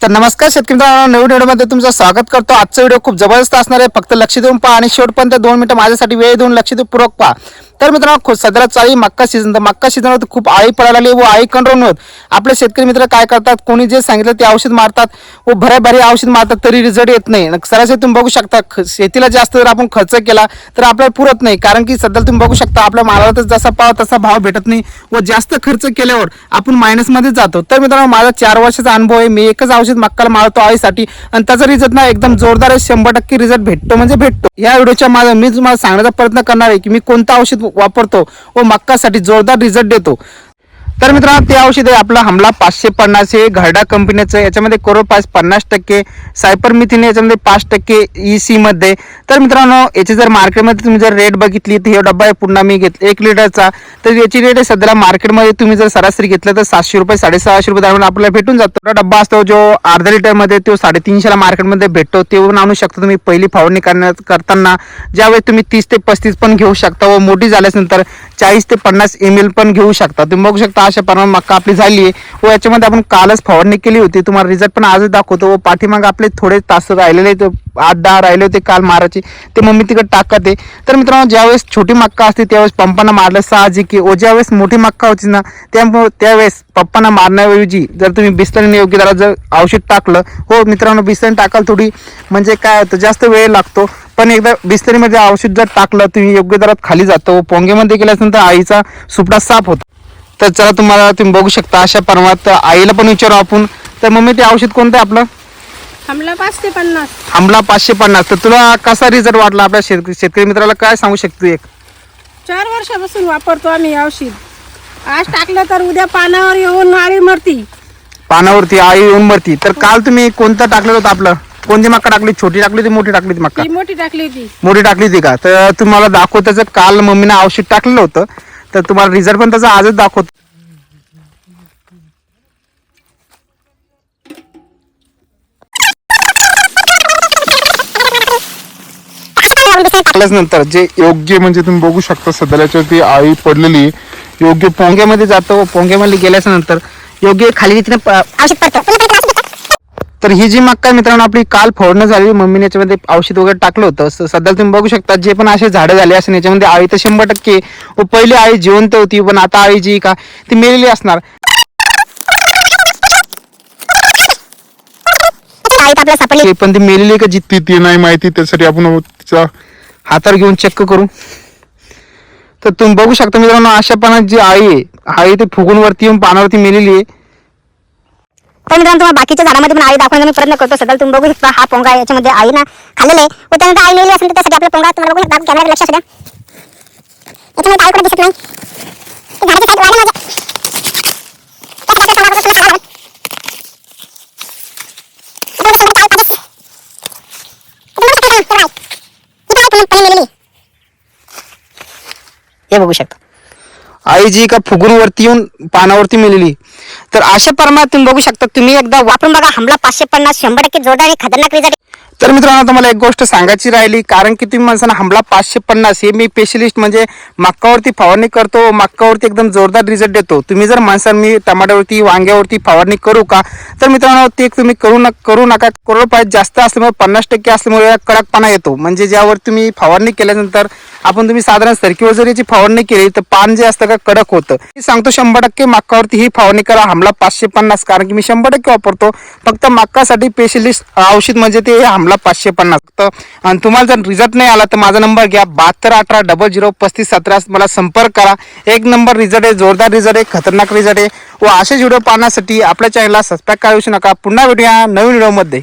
तर नमस्कार शेतकरी मित्रांनो नवीन व्हिडिओमध्ये तुमचं स्वागत करतो. आजचा व्हिडिओ खूप जबरदस्त असणार आहे. फक्त लक्ष देऊन पहा आणि शेवटपर्यंत दोन मिनिटं माझ्यासाठी वेळ देऊन लक्ष देऊन पूर्वक पहा. तर मित्रांनो खु- सध्याला चाळी मक्का सीझन तर मक्का सीझनवर खूप आळी पडायला लागली व आळी कंट्रोल होत. आपले शेतकरी मित्र काय करतात? कोणी जे सांगितलं ते औषध मारतात व भऱ्या औषध मारतात तरी रिझल्ट येत नाही. सरासरी तुम्ही बघू शकता ख- शेतीला जास्त जर आपण खर्च केला तर आपल्याला पुरत नाही. कारण की सध्या तुम्ही बघू शकता आपल्या मालाला जसा पाव तसा भाव भेटत नाही व जास्त खर्च केल्यावर आपण मायनसमध्ये जातो. तर मित्रांनो माझा चार वर्षाचा अनुभव आहे. मी एकच औषध मक्काला मारतो आळीसाठी आणि त्याचा रिझल्ट ना एकदम जोरदार आहे. शंभर टक्के रिझल्ट भेटतो म्हणजे भेटतो. या व्हिडिओच्या माझा मी तुम्हाला सांगण्याचा प्रयत्न करणार आहे की मी कोणतं औषध वापरतो व मक्कासाठी जोरदार रिझल्ट देतो. तर मित्रांनो ते औषध आहे आपला हमला पाचशे पन्नास हे घरडा कंपनीचं याच्यामध्ये कोरोपास पन्नास टक्के सायपर मिथिन याच्यामध्ये पाच टक्के ई सीमध्ये तर मित्रांनो याची जर मार्केटमध्ये तुम्ही जर रेट बघितली तर हे डब्बा आहे. पुन्हा मी घेतला एक लिटरचा. तर याची रेट आहे सध्याला मार्केटमध्ये तुम्ही जर सरासरी घेतलं तर सातशे रुपये साडेसहाशे रुपये दरम्यान आपल्याला भेटून जातो. तो डब्बा असतो जो अर्धा लिटरमध्ये तो साडेतीनशेला मार्केटमध्ये भेटतो. ते पण आणू शकता तुम्ही. पहिली फावणी करण्यात करताना ज्यावेळेस तुम्ही तीस ते पस्तीस पण घेऊ शकता व मोठी झाल्यानंतर चाळीस ते पन्नास एम एल पण घेऊ शकता. तुम्ही बघू शकता अशा प्रमाणात मक्का आपली झाली आहे. व याच्यामध्ये आपण कालच फवारणी केली होती. तुम्हाला रिझल्ट पण आजच दाखवतो. व पाठीमाग आपले थोडे तास राहिलेले ते आठ दहा राहिले होते काल मारायचे. ते मम्मी तिकडे टाकत आहे. तर मित्रांनो ज्यावेळेस छोटी मक्का असते त्यावेळेस पंपांना मारलं साहजिक व ज्यावेळेस मोठी मक्का होती ना त्यामुळे त्यावेळेस पप्पांना मारण्याऐवजी जर तुम्ही बिस्तरीने योग्य जरा जर औषध टाकलं. हो मित्रांनो बिस्तरी टाकाल थोडी. म्हणजे काय होतं जास्त वेळ लागतो. पण एकदा बिस्तरीमध्ये औषध जर टाकलं तुम्ही योग्य दरात खाली जातो. पोंगेमध्ये गेल्यानंतर आईचा सुपडा साफ होतो. तर चला तुम्हाला तुम्ही बघू शकता अशा प्रमाणात आईला पण विचारू आपण. तर मम्मी ते औषध कोणतं आहे आपलं? हमला पाच ते पन्नास. आमला पाचशे पन्नास. तर तुला कसा रिझल्ट वाटला? आपल्या शेतकरी शेतकरी मित्राला काय सांगू शकतो एक? चार वर्षापासून वापरतो आम्ही औषध. आज टाकलं तर उद्या पानावर येऊन आळी मरती. पानावरती आई येऊन मरती. तर काल तुम्ही कोणतं टाकलेलं होतं आपलं? कोणती मक्का टाकली? छोटी टाकली होती मोठी टाकली होती मक्का? ती मोठी टाकली होती. मोठी टाकली होती का? तर तुम्हाला दाखवत त्याचं काल मम्मीनं औषध टाकलेलं होतं. तर तुम्हाला रिझल्ट पण त्याचा आजच दाखवतो. टाकल्यानंतर जे योग्य म्हणजे तुम्ही बघू शकता सध्याला याच्यावरती आळी पडलेली. योग्य पोंग्यामध्ये जातो पोंग्यामध्ये गेल्याच्यानंतर योग्य खाली औषध पडतं. तर ही जी मक्का आहे मित्रांनो आपली काल फोडणं झाली मम्मीने याच्यामध्ये औषध वगैरे टाकलं होतं. सध्या तुम्ही बघू शकता जे पण असे झाडं झाले असेल याच्यामध्ये आळी तर शंभर टक्के पहिली आळी जिवंत होती पण आता आळी जी का ती मेलेली असणार. पण ती मेलेली आहे का जितती ती नाही माहिती त्यासाठी आपण तिचा हातावर घेऊन चेक करू. तर तुम्ही बघू शकता मित्रांनो अशा पानात जी आळी आहे आळी ते फुगून वरती येऊन पानावरती मेलेली आहे. तर मित्रांनो तुम्हाला बाकीच्या झाडामध्ये पण आळी दाखवण्याचा मी प्रयत्न करतो. सध्या तुम्ही बघू शकता. हा पोंगा याच्यामध्ये आई ना खाल्लेलं आहे. व त्यानंतर आई लिहिली असेल तर त्यासाठी आपला पोंगा तुम्हाला बघू शकता कॅमेरा लक्षात द्या याच्यामध्ये कुठे दिसत नाही. झाडाच्या माझ्या. हे बघू शकता. आई जी एका फुगून येऊन पानावरती मेलेली. तर अशा प्रमाणात तुम्ही बघू शकता तुम्ही एकदा वापरून बघा हमला पाचशे पन्नास शंभर टक्के जोरदार आणि खतरनाक रिझल्ट तर मित्रांनो तुम्हाला एक गोष्ट सांगायची राहिली कारण की तुम्ही माणसांना हमला पाचशे पन्नास हे मी स्पेशलिस्ट म्हणजे मक्कावरती फवारणी करतो मक्कावरती एकदम जोरदार रिझल्ट देतो. तुम्ही जर म्हणसाल मी टमाट्यावरती वांग्यावरती फवारणी करू का तर मित्रांनो ते तुम्ही करू न करू नका. करोड पाहिजे जास्त असल्यामुळे पन्नास टक्के असल्यामुळे कडकपणा येतो. म्हणजे ज्यावर तुम्ही फवारणी केल्यानंतर आपण तुम्ही साधारण सरकीवर जर याची फवारणी केली तर पान जे असतं का कडक होतं. मी सांगतो शंभर टक्के मक्कावरती ही फवारणी करा हमला पाचशे पन्नास कारण की मी शंभर टक्के वापरतो. फक्त मक्कासाठी स्पेशलिस्ट औषध म्हणजे ते हमला पाचशे पन्नास. फक्त आणि तुम्हाला जर रिझल्ट नाही आला तर माझा नंबर घ्या. बहात्तर अठरा डबल झिरो पस्तीस सतरा मला संपर्क करा. एक नंबर रिझल्ट आहे जोरदार रिझल्ट आहे खतरनाक रिझल्ट आहे. व असेच व्हिडिओ पाहण्यासाठी आपल्या चॅनलला सबस्क्राईब करू नका. पुन्हा भेटूया नवीन व्हिडिओमध्ये